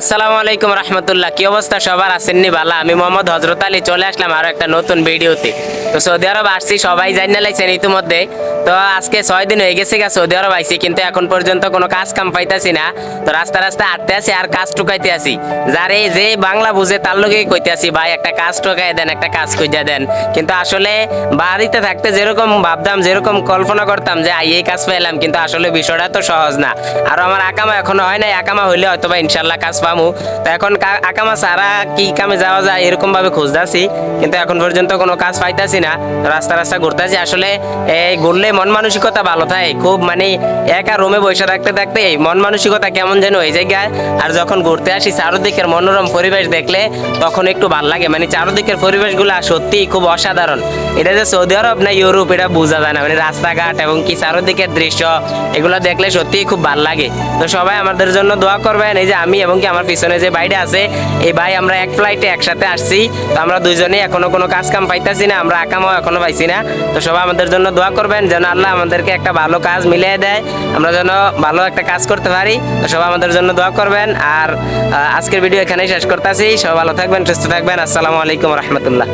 আসসালামু আলাইকুম রহমতুল্লাহ। কি অবস্থা? সবার আসেননি ভালো। আমি মোহাম্মদ হজরত আলী চলে আসলাম আরও একটা নতুন ভিডিওতে। তো সৌদি আরব আসছি, সবাই জানিয়ে লাইছেন ইতিমধ্যে। তো আজকে ছয় দিন হয়ে গেছে গা সৌদি আরব আইছি, কিন্তু এখন পর্যন্ত কোনো কাজ কাম পাইতাছি না। তো রাস্তা রাস্তা আটতে আছি আর কাজ টুকাইতে আছি যারে যে বাংলা বুঝে তার লোকেই কইতে আছি ভাই, একটা কাজ টুকাই দেন, একটা কাজ খুঁজে দেন। কিন্তু আসলে বাড়িতে থাকতে যেরকম ভাবতাম, যেরকম কল্পনা করতাম যে এই কাজ পেলাম কিন্তু আসলে বিষয়টা তো সহজ না। আর আমার আকামা এখনও হয় নাই, আকামা হইলে হয়তো বা ইনশাল্লাহ কাজ পামু। তো এখন আকামা সারা কি কামে যাওয়া যায় এরকম ভাবে খুঁজতেছি, কিন্তু এখন পর্যন্ত কোনো কাজ পাইতাছি না। রাস্তা রাস্তা ঘুরতেছি। আসলে এই ঘুরলে মন মানসিকতা ভালো থাকে। খুব মানে একা রুমে বসে থাকতে থাকতে এই মন মানসিকতা কেমন যেন হয়ে যায়। আর যখন ঘুরতে আসি, চারদিকের মনোরম পরিবেশ দেখলে তখন একটু ভালো লাগে। মানে চারদিকের পরিবেশগুলো সত্যি খুব অসাধারণ। এটা যে সৌদি আরব না ইউরোপ, এটা বোঝা যায় না। মানে রাস্তাঘাট এবং কি চারদিকের দৃশ্য, এগুলো দেখলে সত্যিই খুব ভালো লাগে। তো সবাই আমাদের জন্য দোয়া করবেন। এই যে আমি এবং কি আমার পিছনে যে ভাইটা আছে, এই ভাই আমরা এক ফ্লাইটে একসাথে আসছি। তো আমরা দুইজনেই এখনও কোনো কাজ কাম পাইতেছি না, আমরা আকামও এখনও পাইছি না। তো সবাই আমাদের জন্য দোয়া করবেন, যেন আল্লাহ আমাদেরকে একটা ভালো কাজ মিলিয়ে দেয়। আমরা যেন ভালো একটা কাজ করতে পারি। তো সবাই আমাদের জন্য দোয়া করবেন। আর আজকের ভিডিও এখানেই শেষ করতেছি। সবাই ভালো থাকবেন, সুস্থ থাকবেন। আসসালামু আলাইকুম রহমতুল্লাহ।